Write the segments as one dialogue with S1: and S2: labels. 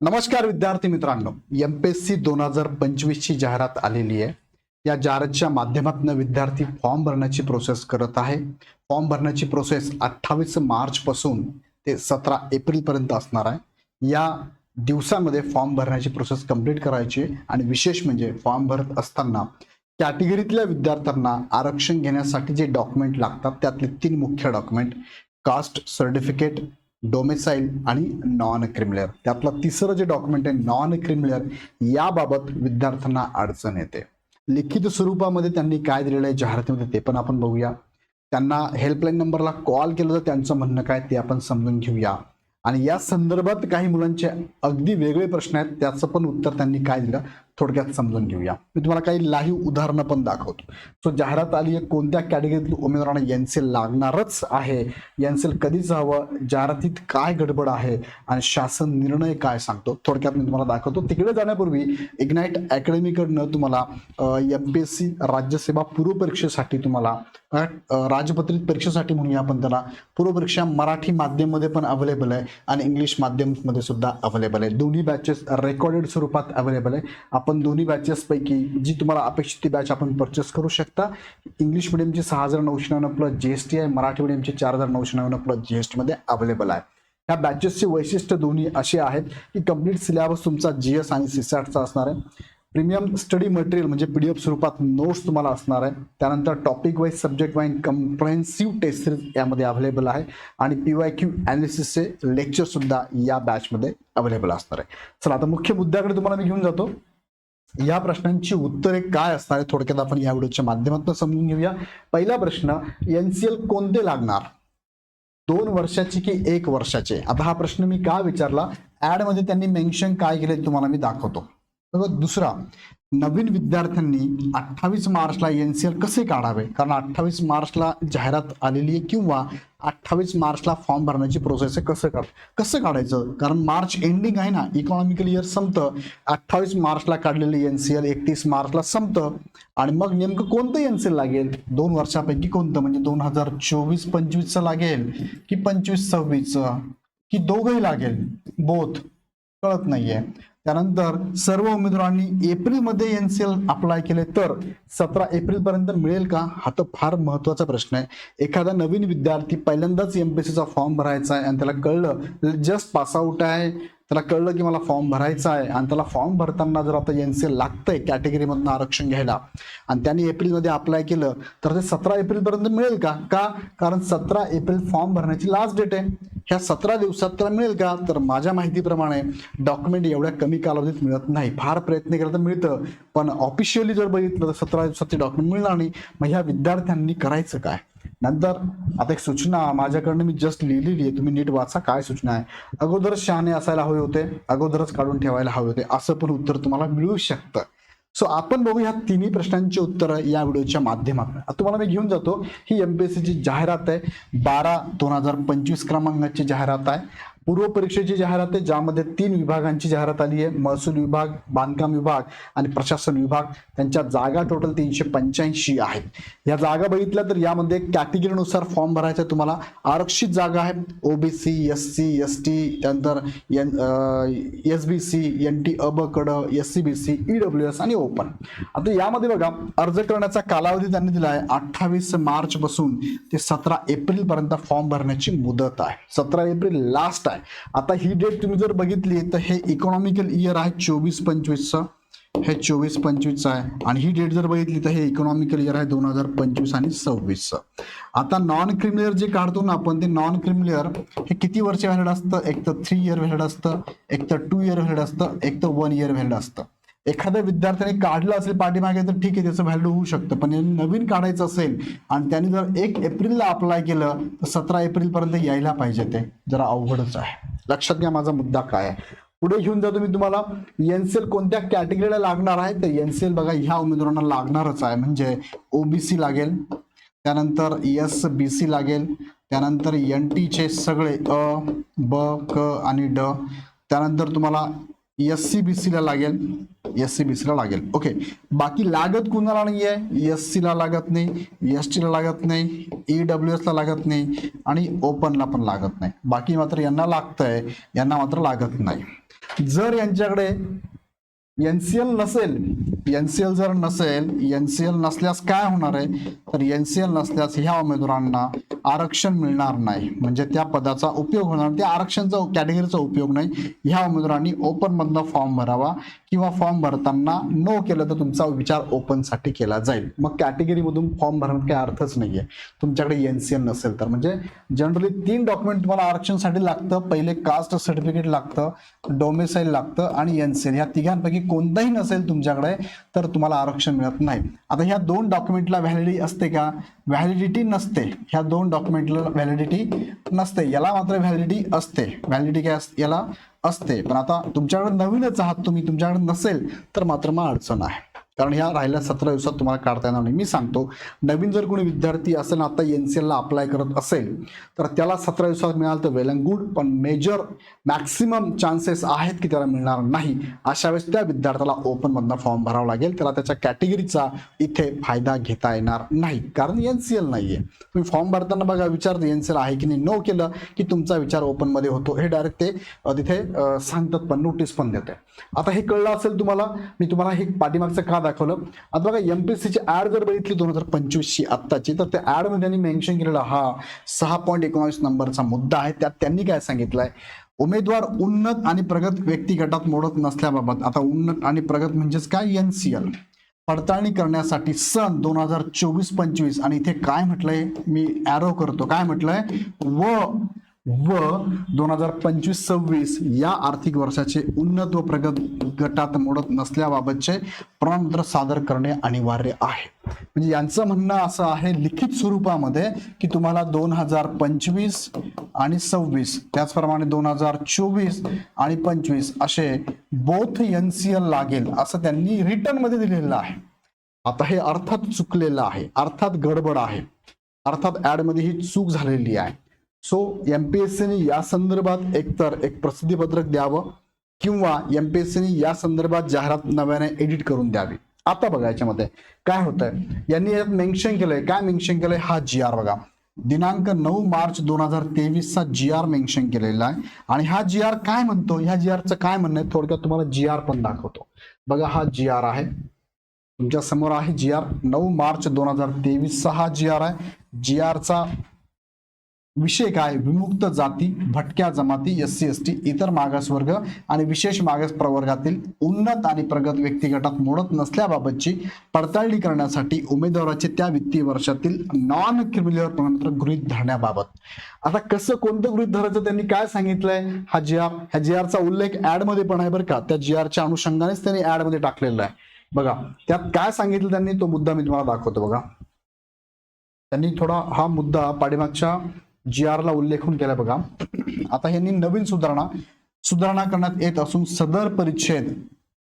S1: नमस्कार विद्यार्थी मित्रांनो. एम पी एस सी दोन हजार पंचवीसची जाहिरात आलेली आहे. या जाहिरातच्या माध्यमातून विद्यार्थी फॉर्म भरण्याची प्रोसेस करत आहे. फॉर्म भरण्याची प्रोसेस अठ्ठावीस मार्चपासून ते सतरा एप्रिलपर्यंत असणार आहे. या दिवसामध्ये फॉर्म भरण्याची प्रोसेस कंप्लीट करायची आणि विशेष म्हणजे फॉर्म भरत असताना कॅटेगरीतल्या विद्यार्थ्यांना आरक्षण घेण्यासाठी जे डॉक्युमेंट लागतात त्यातले तीन मुख्य डॉक्युमेंट कास्ट सर्टिफिकेट डोमेसाईल आणि नॉन क्रिमिलर त्यातलं तिसरं जे डॉक्युमेंट आहे नॉन क्रिमिलर याबाबत विद्यार्थ्यांना अडचण येते. लिखित स्वरूपामध्ये त्यांनी काय दिलेलं आहे जाहिरातीमध्ये ते पण आपण बघूया. त्यांना हेल्पलाईन नंबरला कॉल केलं तर त्यांचं म्हणणं काय ते आपण समजून घेऊया. आणि या संदर्भात काही मुलांचे अगदी वेगळे प्रश्न आहेत त्याचं पण उत्तर त्यांनी काय दिलं? थोडक्यात समजून घेऊया. मी तुम्हाला काही लाईव्ह उदाहरणं पण दाखवतो. सो जाहिरात आली आहे कोणत्या कॅटेगरीतील उमेदवारांना एनसेल लागणारच आहे? एनसेल कधीच हवं? जाहिरातीत काय गडबड आहे? आणि शासन निर्णय काय सांगतो? थोडक्यात मी तुम्हाला दाखवतो. तिकडे जाण्यापूर्वी इग्नाईट अकॅडमीकडनं तुम्हाला एम पी एस सी राज्यसेवा पूर्वपरीक्षेसाठी तुम्हाला राजपत्रित परीक्षेसाठी म्हणूया आपण त्याला पूर्वपरीक्षा मराठी माध्यममध्ये पण अवेलेबल आहे आणि इंग्लिश माध्यममध्ये सुद्धा अवेलेबल आहे. दोन्ही बॅचेस रेकॉर्डेड स्वरूपात अवेलेबल आहे. आपण दोन्ही बॅचेस पैकी जी तुम्हाला अपेक्षित ती बॅच आपण परचेस करू शकता. इंग्लिश मिडियमची सहा हजार नऊशे नव्याण्णव प्लस जीएसटी एस टी आहे. मराठी मिडियमची चार हजार नऊशे नव्याण्णव प्लस जी एस अवेलेबल आहे. ह्या बॅचेसचे वैशिष्ट्य दोन्ही असे आहेत की कंप्लीट सिलेबस तुमचा जीएस आणि सीसॅटचा असणार आहे. प्रीमियम स्टडी मटेरियल म्हणजे पी डी एफ स्वरूपात नोट्स तुम्हाला असणार आहे. त्यानंतर topic wise subject wise comprehensive test series यामध्ये अवेलेबल आहे. आणि पी वाय क्यू अनालिसिसचे लेक्चर सुद्धा या बॅचमध्ये अवेलेबल असणार आहे. चला आता मुख्य मुद्द्याकडे तुम्हाला मी घेऊन जातो. या प्रश्नांची उत्तरे काय असणार आहे थोडक्यात आपण या व्हिडिओच्या माध्यमातून समजून घेऊया. पहिला प्रश्न एनसीएल कोणते लागणार? दोन वर्षाचे की एक वर्षाचे? आता हा प्रश्न मी का विचारला? ऍडमध्ये त्यांनी मेन्शन काय केले तुम्हाला मी दाखवतो. दुसरा नवीन विद्यार्थ्यांनी अठ्ठावीस मार्चला एनसीएल कसे काढावे? कारण अठ्ठावीस मार्चला जाहिरात आलेली आहे किंवा अठ्ठावीस मार्चला फॉर्म भरण्याची प्रोसेस आहे कसं काढ कसं काढायचं? कारण मार्च एंडिंग आहे ना इकॉनॉमिकल इयर संपतं अठ्ठावीस मार्चला काढलेली एनसीएल एकतीस मार्चला संपतं आणि मग नेमकं कोणतं एनसीएल लागेल? दोन वर्षापैकी कोणतं? म्हणजे दोन हजार चोवीस पंचवीसचं लागेल की पंचवीस सव्वीसचं? की दोघंही लागेल? बोथ कळत नाहीये. त्यानंतर सर्व उमेदवारांनी एप्रिलमध्ये एनसीएल अप्लाय केले. तर सतरा एप्रिल पर्यंत मिळेल का? हा तर फार महत्त्वाचा प्रश्न आहे. एखादा नवीन विद्यार्थी पहिल्यांदाच एमपीएससीचा फॉर्म भरायचा आहे आणि त्याला कळलं जस्ट पास आउट आहे. त्याला कळलं की मला फॉर्म भरायचा आहे. आणि त्याला फॉर्म भरताना जर आता एनसीएल लागतंय कॅटेगरीमधनं आरक्षण घ्यायला आणि त्यांनी एप्रिलमध्ये अप्लाय केलं तर ते सतरा एप्रिलपर्यंत मिळेल का? का? कारण सतरा एप्रिल फॉर्म भरण्याची लास्ट डेट आहे. ह्या सतरा दिवसात त्याला मिळेल का? तर माझ्या माहितीप्रमाणे डॉक्युमेंट एवढ्या कमी कालावधीत मिळत नाही. फार प्रयत्न केला तर मिळतं. पण ऑफिशियली जर बघितलं तर सतरा दिवसात ते डॉक्युमेंट मिळणार नाही. मग ह्या विद्यार्थ्यांनी करायचं काय? नंतर आता एक सूचना माझ्याकडनं मी जस्ट लिहिलेली आहे. तुम्ही नीट वाचा काय सूचना आहे. अगोदरच शहाणे असायला हवे होते. अगोदरच काढून ठेवायला हवे होते. असं पण उत्तर तुम्हाला मिळू शकतं. सो आपण बघू ह्या तिन्ही प्रश्नांची उत्तरं या व्हिडिओच्या माध्यमातून. तुम्हाला मी घेऊन जातो. ही एमपीएससीची जाहिरात आहे. बारा दोन हजार पंचवीस क्रमांकाची जाहिरात आहे. पूर्व परीक्षेची जाहिरात आहे ज्यामध्ये तीन विभागांची जाहिरात आली आहे. महसूल विभाग बांधकाम विभाग आणि प्रशासन विभाग. त्यांच्या जागा टोटल तीनशे पंच्याऐंशी आहेत. या जागा बघितल्या तर यामध्ये कॅटेगरीनुसार फॉर्म भरायचा आहे तुम्हाला. आरक्षित जागा आहे. OBC S C S T त्यानंतर N S B C N T अ कड S C B C E W S आणि ओपन आता यामध्ये बघा अर्ज करण्याचा कालावधी त्यांनी दिला आहे. अठ्ठावीस मार्च पासून ते सतरा एप्रिल पर्यंत फॉर्म भरण्याची मुदत आहे. सतरा एप्रिल लास्ट आहे. आता ही डेट तुम्ही जर बघितली तर हे इकॉनॉमिकल इयर आहे चोवीस पंचवीसचं. हे चोवीस पंचवीसचं आहे. आणि ही डेट जर बघितली तर हे इकॉनॉमिकल इयर आहे दोन हजार पंचवीस आणि सव्वीसचं. आता नॉन क्रिमिलेअर जे काढतो ना आपण ते नॉन क्रिमिलेअर हे किती वर्ष व्हॅलिड असतं? एक तर थ्री इयर व्हॅलिड असतं एक तर टू इयर व्हॅलिड असतं एक तर वन इयर व्हॅलिड असतं. एखाद्या विद्यार्थ्याने काढलं असेल पाठीमागे तर ठीक आहे त्याचं व्हॅल्यू होऊ शकतं. पण नवीन काढायचं असेल आणि त्याने जर एक एप्रिलला अप्लाय केलं तर सतरा एप्रिल पर्यंत यायला पाहिजे ते. जरा अवघडच आहे. लक्षात घ्या माझा मुद्दा काय आहे. पुढे घेऊन जातो मी तुम्हाला एनसीएल कोणत्या कॅटेगरीला लागणार आहे? तर एनसीएल बघा ह्या उमेदवारांना लागणारच आहे. म्हणजे ओबीसी लागेल त्यानंतर एस बी सी लागेल त्यानंतर एन टीचे सगळे अ ब क आणि ड त्यानंतर तुम्हाला एस सी बी ला लागेल. एस सी बी ला लागेल. ओके बाकी लागत कुणाला नाही आहे एस सीला लागत नाही एस ला लागत नाही ई डब्ल्यू ला लागत नाही आणि ओपनला पण लागत नाही. बाकी मात्र यांना लागतंय. यांना मात्र लागत नाही. जर यांच्याकडे एन सी एल नसेल एन सी एल जर नसेल एन सी एल नसल्यास काय होणार आहे? तर एन सी एल नसल्यास ह्या उमेदवारांना आरक्षण मिळणार नाही. म्हणजे त्या पदाचा उपयोग होणार त्या आरक्षणचा कॅटेगरीचा उपयोग नाही. ह्या उमेदवारांनी ओपनमधला फॉर्म भरावा किंवा फॉर्म भरताना नो केलं तर तुमचा विचार ओपनसाठी केला जाईल. मग कॅटेगरीमधून फॉर्म भरण्यात काही अर्थच नाही आहे तुमच्याकडे एन सी एल नसेल तर. म्हणजे जनरली तीन डॉक्युमेंट तुम्हाला आरक्षणसाठी लागतं. पहिले कास्ट सर्टिफिकेट लागतं डोमेसाईल लागतं आणि एन सी एल ह्या तिघांपैकी कोणताही नसेल तुमच्याकडे तर तुम्हाला आरक्षण मिळत नाही. आता ह्या दोन डॉक्युमेंटला व्हॅलिडिटी असते का? व्हॅलिडिटी नसते. ह्या दोन डॉक्युमेंटला व्हॅलिडिटी नसते. याला मात्र व्हॅलिडिटी असते. व्हॅलिडिटी काय असते याला असते. पण आता तुमच्याकडे नवीनच आहात तुम्ही तुमच्याकडे नसेल तर मात्र मग अडचण आहे. कारण ह्या राहिल्या सतरा दिवसात तुम्हाला काढता येणार नाही. मी सांगतो नवीन जर कोणी विद्यार्थी असेल आता एन सी एलला अप्लाय करत असेल तर त्याला सतरा दिवसात मिळालं तर वेल अँड गुड पण मेजर मॅक्सिमम चान्सेस आहेत की त्याला मिळणार नाही. अशा वेळेस त्या विद्यार्थ्याला ओपनमधनं फॉर्म भरावा लागेल. त्याला त्याच्या कॅटेगरीचा इथे फायदा घेता येणार नाही. कारण एन सी एल नाही आहे तुम्ही फॉर्म भरताना बघा विचार एन सी एल आहे की नाही. नो केलं की तुमचा विचार ओपनमध्ये होतो. हे डायरेक्ट ते तिथे सांगतात पण नोटीस पण देते. आता हे कळलं असेल तुम्हाला मी तुम्हाला हे पाठीमागचं का दाखवलं. आता बघा एमपीएससीची ऍड जर बघितली दोन हजार पंचवीसची आत्ताची तर त्या ऍडमध्ये त्यांनी मेन्शन केलेला हा सहा पॉईंट एकोणावीस नंबरचा मुद्दा आहे. त्यात त्यांनी काय सांगितलंय? उमेदवार उन्नत आणि प्रगत व्यक्ती गटात मोडत नसल्याबाबत. आता उन्नत आणि प्रगत म्हणजेच काय? एनसीएल पडताळणी करण्यासाठी सन दोन हजार चोवीस पंचवीस. आणि इथे काय म्हटलंय? मी ॲरो करतो. काय म्हटलंय? व व दोन हजार पंचवीस सव्वीस या आर्थिक वर्षाचे उन्नत व प्रगत गटात मोडत नसल्याबाबतचे प्रमाणपत्र सादर करणे अनिवार्य आहे. म्हणजे यांचं म्हणणं असं आहे लिखित स्वरूपामध्ये की तुम्हाला दोन हजार पंचवीस आणि सव्वीस त्याचप्रमाणे दोन हजार चोवीस आणि पंचवीस असे बोथ एन सी एल लागेल असं त्यांनी रिटर्नमध्ये दिलेलं आहे. आता हे अर्थात चुकलेलं आहे अर्थात गडबड आहे. अर्थात ऍडमध्ये ही चूक झालेली आहे. सो एमपीएससीने या संदर्भात एकतर एक प्रसिद्धीपत्रक द्यावं किंवा एमपीएससीने या संदर्भात जाहिरात नव्याने एडिट करून द्यावी. आता बघा याच्यामध्ये काय होतंय? यांनी यात मेन्शन केलंय. काय मेन्शन केलंय? हा जी आर बघा. दिनांक नऊ मार्च दोन हजार तेवीसचा जी आर मेन्शन केलेला आहे. आणि हा जी आर काय म्हणतो? ह्या जी आरचं काय म्हणणं आहे? थोडक्यात तुम्हाला जी आर पण दाखवतो. बघा हा जी आर आहे. तुमच्यासमोर आहे जी आर नऊ मार्च दोन हजार तेवीसचा हा जी आर आहे. जी आरचा विषय काय? विमुक्त जाती भटक्या जमाती एस सी एस टी इतर मागासवर्ग आणि विशेष मागास प्रवर्गातील उन्नत आणि प्रगत व्यक्ती गटात मोडत नसल्याबाबतची पडताळणी करण्यासाठी उमेदवाराचे त्या वित्तीय वर्षातील नॉन क्रिमिनल प्रमाणपत्र गृहीत धरण्याबाबत. आता कसं कोणतं गृहीत धरायचं त्यांनी काय सांगितलंय? हा जी आर ह्या जी आरचा उल्लेख ऍडमध्ये पण आहे बरं का. त्या जी आरच्या अनुषंगानेच त्यांनी ऍडमध्ये टाकलेला आहे. बघा त्यात काय सांगितलं त्यांनी? तो मुद्दा मी तुम्हाला दाखवतो बघा. त्यांनी थोडा हा मुद्दा पाठीमागच्या जी आर ला उल्लेखून केला बघा. आता यांनी नवीन सुधारणा सुधारणा करण्यात येत असून सदर परिच्छेद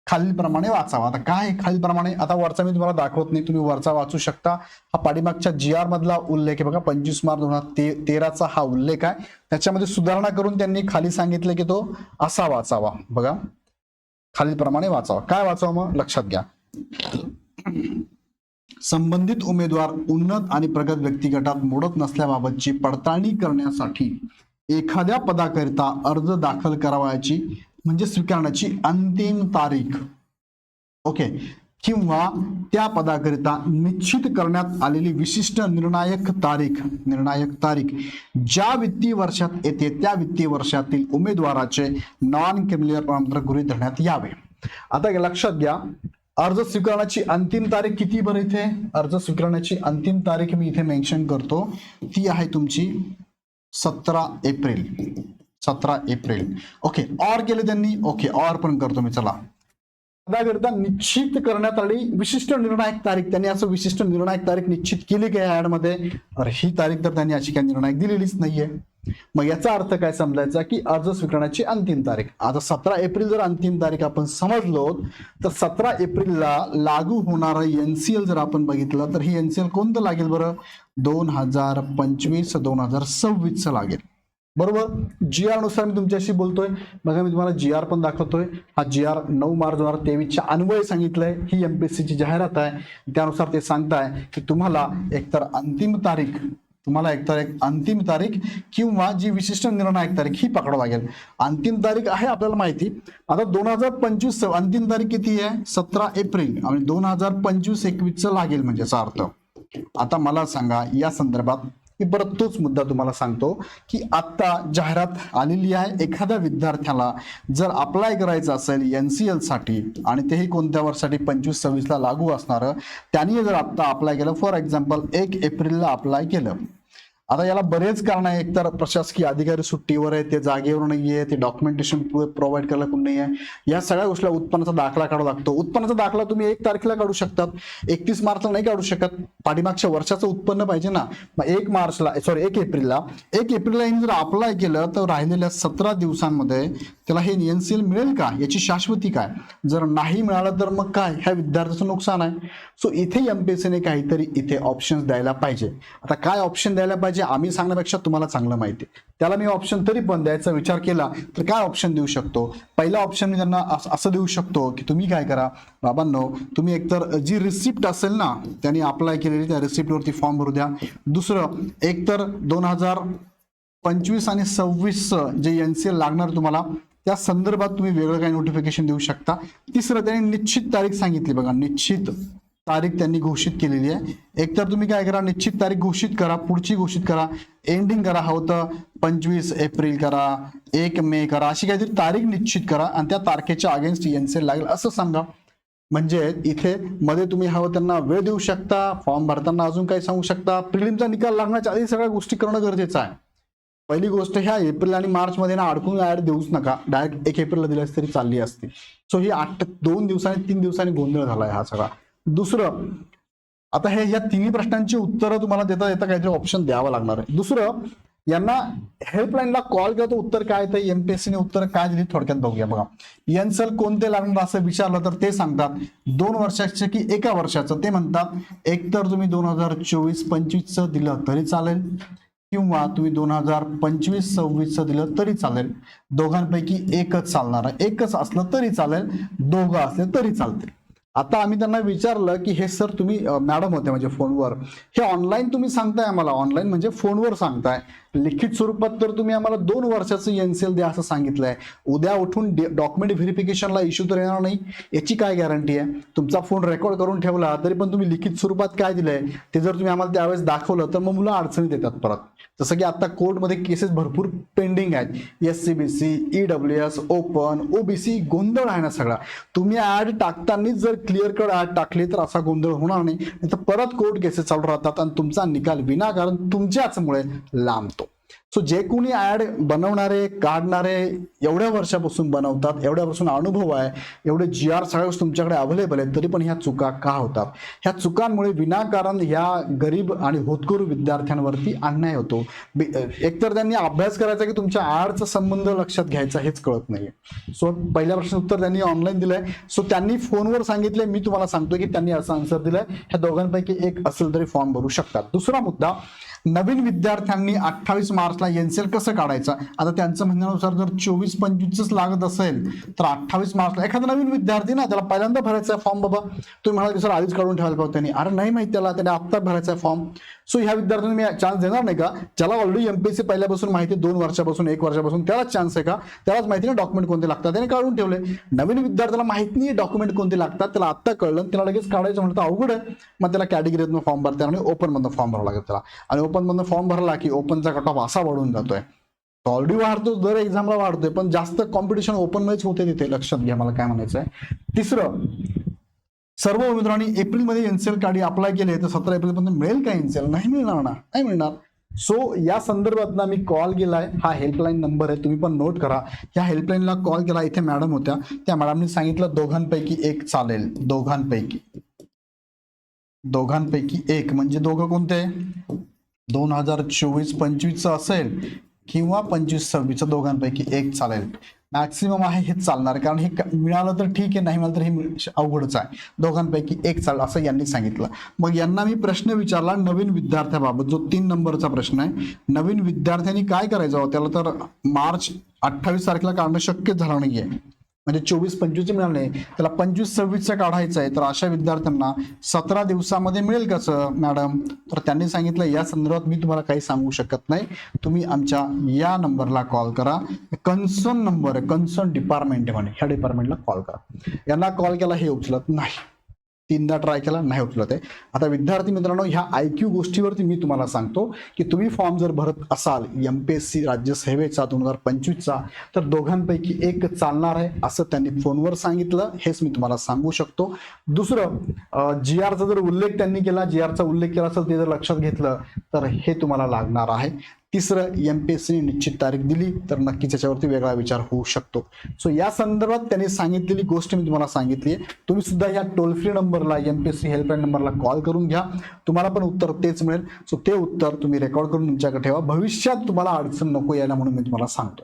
S1: खालीलप्रमाणे वाचावा. आता काय खालीलप्रमाणे? आता वरचा मी तुम्हाला दाखवत नाही. तुम्ही वरचा वाचू शकता. हा पाठीमागच्या जी आर मधला उल्लेख आहे बघा. पंचवीस मार्च दोन हजार ते तेराचा हा उल्लेख आहे. त्याच्यामध्ये सुधारणा करून त्यांनी खाली सांगितलं की तो असा वाचावा. बघा. खालीलप्रमाणे वाचावा. काय वाचावा मग? लक्षात घ्या. संबंधित उमेदवार उन्नत आणि प्रगत व्यक्ती गटात मोडत नसल्याबाबतची पडताळणी करण्यासाठी एखाद्या पदाकरिता अर्ज दाखल करावयाची म्हणजे स्वीकारण्याची अंतिम तारीख. ओके. किंवा त्या पदाकरिता निश्चित करण्यात आलेली विशिष्ट निर्णायक तारीख निर्णायक तारीख. ज्या वित्तीय वर्षात येते त्या वित्तीय वर्षातील उमेदवाराचे नॉन क्रिमिनल प्रमाणपत्र गृहीत धरण्यात यावे. आता लक्षात घ्या अर्ज स्वीकारण्याची अंतिम तारीख किती बरं इथे? अर्ज स्वीकारण्याची अंतिम तारीख मी इथे मेन्शन करतो. ती आहे तुमची सतरा एप्रिल. सतरा एप्रिल. ओके ऑर केले त्यांनी. ओके ऑर पण करतो मी. चला. पदाकरिता निश्चित करण्यात आली विशिष्ट निर्णायक तारीख त्यांनी असं विशिष्ट निर्णायक तारीख निश्चित केली का ऍड अरे ही तारीख तर त्यांनी अशी काही निर्णायक दिलेलीच नाहीये. मग याचा अर्थ काय समजायचा की अर्ज स्वीकारण्याची अंतिम तारीख. आता सतरा एप्रिल जर अंतिम तारीख आपण समजलो तर सतरा एप्रिलला लागू होणारं एनसीएल जर आपण बघितलं तर ही एनसीएल कोणतं लागेल बरं? दोन हजार पंचवीस दोन हजार सव्वीसचं लागेल. बरोबर? जी आरनुसार मी तुमच्याशी बोलतोय. बघा मी तुम्हाला जी आर पण दाखवतोय. हा जी आर नऊ मार्च दोन हजार तेवीसच्या अन्वय सांगितलंय. ही एमपीएससीची जाहिरात आहे. त्यानुसार ते सांगताय की तुम्हाला एकतर अंतिम तारीख तुम्हाला एकतर एक अंतिम तारीख किंवा जी विशिष्ट निर्णायक तारीख ही पकडावं लागेल. अंतिम तारीख आहे आपल्याला माहिती. आता दोन हजार पंचवीस अंतिम तारीख किती आहे? सतरा एप्रिल. आणि दोन हजार पंचवीस एकवीसचं लागेल म्हणजे याचा अर्थ. आता मला सांगा या संदर्भात मी परत तोच मुद्दा तुम्हाला सांगतो की आत्ता जाहिरात आलेली आहे एखाद्या विद्यार्थ्याला. जर अप्लाय करायचं असेल एन सी एलसाठी आणि तेही कोणत्या वर्षासाठी? पंचवीस सव्वीसला लागू असणारं त्यांनी जर आत्ता अप्लाय केलं फॉर एक्झाम्पल एक एप्रिलला अप्लाय केलं. आता याला बरेच कारण आहे. एकतर प्रशासकीय अधिकारी सुट्टीवर आहे ते जागेवर नाहीये ते डॉक्युमेंटेशन प्रोव्हाइड करायला कोण नाही आहे या सगळ्या गोष्टीला उत्पन्नाचा दाखला काढावा लागतो. उत्पन्नाचा दाखला तुम्ही एक तारखेला काढू शकतात. एकतीस मार्चला नाही काढू शकत. पाठीमागच्या वर्षाचं उत्पन्न पाहिजे ना. मग एक मार्चला eh, सॉरी एक एप्रिलला. एक एप्रिलला यांनी जर अप्लाय केलं तर राहिलेल्या सतरा दिवसांमध्ये त्याला हे एनसीएल मिळेल का? याची शाश्वती काय? जर नाही मिळालं तर मग काय? ह्या विद्यार्थ्याचं नुकसान आहे. सो इथे एमपीएससीने काहीतरी इथे ऑप्शन्स द्यायला पाहिजे. आता काय ऑप्शन द्यायला पाहिजे? आम्ही सांगण्यापेक्षा तुम्हाला चांगलं माहिती आहे. त्याला मी ऑप्शन तरी पण द्यायचा विचार केला तर काय ऑप्शन देऊ शकतो? पहिला ऑप्शन मी त्यांना असं देऊ शकतो की तुम्ही काय करा बाबांनो तुम्ही एकतर जी रिसिप्ट असेल ना त्यांनी अप्लाय केलेली त्या रिसिप्टवरती फॉर्म भरू द्या. दुसरं एकतर दोन हजार पंचवीस आणि सव्वीस जे एन सी एल लागणार तुम्हाला त्या संदर्भात तुम्ही वेगळं काही नोटिफिकेशन देऊ शकता. तिसरं त्यांनी निश्चित तारीख सांगितली बघा निश्चित. तारीख त्यांनी घोषित केलेली आहे. एकतर तुम्ही काय करा निश्चित तारीख घोषित करा पुढची घोषित करा एंडिंग करा हवं तर पंचवीस एप्रिल करा एक मे करा अशी काहीतरी तारीख निश्चित करा आणि त्या तारखेच्या अगेन्स्ट एन सी लागेल असं सांगा. म्हणजे इथे मध्ये तुम्ही हवं त्यांना वेळ देऊ शकता फॉर्म भरताना अजून काही सांगू शकता. प्रिलिमचा निकाल लागण्याच्या आधी सगळ्या गोष्टी करणं गरजेचं आहे. पहिली गोष्ट ह्या एप्रिल आणि मार्च मध्ये ना अडकून ऍड देऊच नका. डायरेक्ट एक एप्रिलला दिल्यास तरी चालली असते. सो ही आठ दोन दिवसांनी तीन दिवसांनी गोंधळ झाला आहे हा सगळा. दुसरं आता हे या तिन्ही प्रश्नांची उत्तरं तुम्हाला देता देता काहीतरी ऑप्शन द्यावं लागणार आहे. दुसरं यांना हेल्पलाईनला कॉल केला तर उत्तर काय तर एमपीएससीने उत्तर काय दिली थोडक्यात बघूया बघा. एनसेल कोणते लागणार असं विचारलं तर ते सांगतात. दोन वर्षाचे की एका वर्षाचं? ते म्हणतात एकतर तुम्ही दोन हजार चोवीस पंचवीसचं दिलं तरी चालेल किंवा तुम्ही दोन हजार पंचवीस सव्वीसचं दिलं तरी चालेल. दोघांपैकी एकच चालणार आहे. एकच असलं तरी चालेल दोघं असले तरी चालते आता आम्ही त्यांना विचारलं की हे सर तुम्ही मॅडम होते म्हणजे फोनवर. हे ऑनलाईन तुम्ही सांगताय आम्हाला. ऑनलाईन म्हणजे फोनवर सांगताय. लिखित स्वरूपात तर तुम्ही आम्हाला दोन वर्षाचं एनसीएल द्या असं सांगितलं आहे उद्या उठून डॉक्युमेंट व्हेरिफिकेशनला इश्यू तर येणार नाही. याची काय गॅरंटी आहे? तुमचा फोन रेकॉर्ड करून ठेवला तरी पण तुम्ही लिखित स्वरूपात काय दिलंय? ते जर तुम्ही आम्हाला त्यावेळेस दाखवलं तर मग मुलं अडचणी देतात परत. जसं की आता कोर्टमध्ये केसेस भरपूर पेंडिंग आहेत. S C B C E W S open OBC गोंधळ आहे ना सगळा. तुम्ही ॲड टाकताना जर क्लिअर कट ॲड टाकली तर असा गोंधळ होणार नाही. नाही तर परत कोर्ट केसेस चालू राहतात आणि तुमचा निकाल विनाकारण तुमच्याचमुळे लांबतो. सो जे कोणी ऍड बनवणारे काढणारे एवढ्या वर्षापासून बनवतात एवढ्यापासून अनुभव आहे एवढे जी आर सगळ्या गोष्टी तुमच्याकडे अवेलेबल आहेत तरी पण ह्या चुका का होतात? ह्या चुकांमुळे विनाकारण ह्या गरीब आणि होतकरू विद्यार्थ्यांवरती अन्याय होतो. एकतर त्यांनी अभ्यास करायचा की तुमच्या ऍडचा संबंध लक्षात घ्यायचा हेच कळत नाहीये. सो पहिल्या प्रश्न उत्तर त्यांनी ऑनलाईन दिलंय. सो त्यांनी फोनवर सांगितले मी तुम्हाला सांगतो की त्यांनी असं आन्सर दिलाय. ह्या दोघांपैकी एक असेल तरी फॉर्म भरू शकतात. दुसरा मुद्दा नवीन विद्यार्थ्यांनी अठ्ठावीस मार्चला एनसेल कसं काढायचं? आता त्यांचं म्हणण्यानुसार जर चोवीस पंचवीसच लागत असेल तर अठ्ठावीस मार्चला एखादा नवीन विद्यार्थी ना त्याला पहिल्यांदा भरायचा आहे फॉर्म बाबा. तुम्ही म्हणाल की सर आधीच काढून ठेवायला पाहिजे त्यांनी. अरे नाही माहिती त्याला त्याने आत्ता भरायचा आहे फॉर्म. सो ह्या विद्यार्थ्यांना मी चान्स देणार नाही का? ज्याला ऑलरेडी एमपीएससी पहिल्यापासून माहिती आहे, दोन वर्षापासून एक वर्षापासून त्यालाच चान्स आहे का? त्यालाच माहिती ना डॉक्युमेंट कोणते लागतात? त्याने काढून ठेवले. नवीन विद्यार्थ्याला माहिती नाही डॉक्युमेंट कोणते लागतात. त्याला आत्ता कळलं त्याला लगेच काढायचं म्हणतं तर अवघड आहे. मग त्याला कॅटेगरीतून फॉर्म भरता आणि ओपनमधून फॉर्म भरावा लागेल त्याला. आणि ओपनमधनं फॉर्म भरला की ओपनचा कट ऑफ असा वाढून जातोय. ऑलरेडी वाढतो दर एक्झामला वाढतोय पण जास्त कॉम्पिटिशन ओपन मध्येच होते तिथे लक्षात घ्या मला काय म्हणायचं आहे तिसरं सर्व उमेदवारांनी एप्रिलमध्ये एनसीएल काढी अप्लाय केले तर सतरा एप्रिलपर्यंत मिळेल का एनसीएल नाही मिळणार ना नाही मिळणार. सो या संदर्भात ना मी कॉल केलाय हा हेल्पलाईन नंबर आहे तुम्ही पण नोट करा. या हेल्पलाईनला कॉल केला इथे मॅडम होत्या. त्या मॅडमनी सांगितलं दोघांपैकी एक चालेल दोघांपैकी. दोघांपैकी एक म्हणजे दोघं कोणते? दोन हजार चोवीस पंचवीसचं असेल किंवा पंचवीस सव्वीसचं दोघांपैकी एक चालेल. मॅक्सिमम आहे हेच चालणार कारण हे क- मिळालं तर ठीक आहे नाही मिळालं तर हे अवघडच आहे. दोघांपैकी एक चालेल असं यांनी सांगितलं. मग यांना मी प्रश्न विचारला नवीन विद्यार्थ्याबाबत जो तीन नंबरचा प्रश्न आहे नवीन विद्यार्थ्यांनी काय करायचं? हो? त्याला तर मार्च अठ्ठावीस तारखेला काढणं शक्यच झालं नाही आहे म्हणजे चोवीस पंचवीस मिळाले त्याला पंचवीस सव्वीसचं काढायचं आहे तर अशा विद्यार्थ्यांना सतरा दिवसामध्ये मिळेल कसं मॅडम? तर त्यांनी सांगितलं या संदर्भात मी तुम्हाला काही सांगू शकत नाही. तुम्ही आमच्या या नंबरला कॉल करा. कन्सर्न नंबर आहे. कन्सर्न डिपार्टमेंट आहे म्हणे. ह्या डिपार्टमेंटला कॉल करा. यांना कॉल केला हे उचलत नाही. तीनदा ट्राय केला नाही उचलत आहे आता विद्यार्थी मित्रांनो ह्या आय क्यू गोष्टीवरती मी तुम्हाला सांगतो की तुम्ही फॉर्म जर भरत असाल एम पी एस सी राज्यसेवेचा दोन हजार पंचवीसचा तर दोघांपैकी एक चालणार आहे असं त्यांनी फोनवर सांगितलं हेच मी तुम्हाला सांगू शकतो. दुसरं जी आरचा जर उल्लेख त्यांनी केला जी आरचा उल्लेख केला असेल ते जर लक्षात घेतलं तर हे तुम्हाला लागणार आहे. तिसरं एम पी एस सीने निश्चित तारीख दिली तर नक्कीच याच्यावरती वेगळा विचार होऊ शकतो. सो या संदर्भात त्यांनी सांगितलेली गोष्ट मी तुम्हाला सांगितली आहे. तुम्ही सुद्धा या टोल फ्री नंबरला M P S C helpline नंबरला कॉल करून घ्या. तुम्हाला पण उत्तर तेच मिळेल. सो ते उत्तर तुम्ही रेकॉर्ड करून तुमच्याकडे ठेवा. भविष्यात तुम्हाला अडचण नको यायला म्हणून मी तुम्हाला सांगतो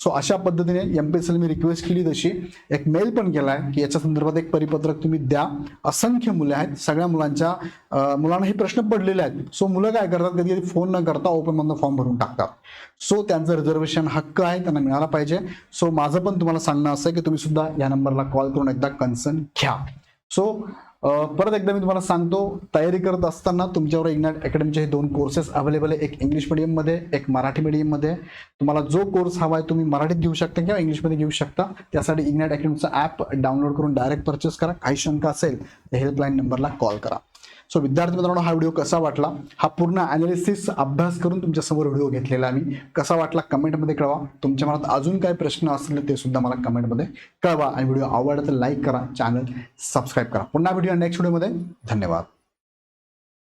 S1: सो अशा पद्धतीने एम पी एस मी रिक्वेस्ट केली तशी. एक मेल पण केला आहे की याच्या संदर्भात एक परिपत्रक तुम्ही द्या. असंख्य मुले आहेत. सगळ्या मुलांच्या मुलांना हे प्रश्न पडलेले आहेत. सो मुलं काय करतात? कधी कधी फोन न करता ओपन फॉर्म भरून टाकतात. सो त्यांचं रिझर्वेशन हक्क आहे. त्यांना मिळाला पाहिजे. सो माझं पण तुम्हाला सांगणं असं आहे की तुम्ही सुद्धा या नंबरला कॉल करून एकदा कन्सर्न घ्या. सो परत एकदा मी तुम्हाला सांगतो तयारी करत असताना तुमच्यावर इग्नाट अकॅडमीचे हे दोन कोर्सेस अवेलेबल आहे. एक इंग्लिश मिडियममध्ये एक मराठी मिडियममध्ये तुम्हाला जो कोर्स हवा आहे तुम्ही मराठीत घेऊ शकता किंवा इंग्लिशमध्ये घेऊ शकता. त्यासाठी इग्नाट अकॅडमीचं ॲप डाउनलोड करून डायरेक्ट परचेस करा. काही शंका असेल तर हेल्पलाईन नंबरला कॉल करा. सो विद्यार्थी मित्रांनो हा व्हिडिओ कसा वाटला? हा पूर्ण अनालिसिस अभ्यास करून तुमच्यासमोर व्हिडिओ घेतलेला आम्ही कसा वाटला? कमेंटमध्ये कळवा. तुमच्या मनात अजून काय प्रश्न असतील ते सुद्धा मला कमेंटमध्ये कळवा. आणि व्हिडिओ आवडला तर लाईक करा. चॅनल सबस्क्राईब करा. पुन्हा व्हिडिओ नेक्स्ट व्हिडिओमध्ये धन्यवाद.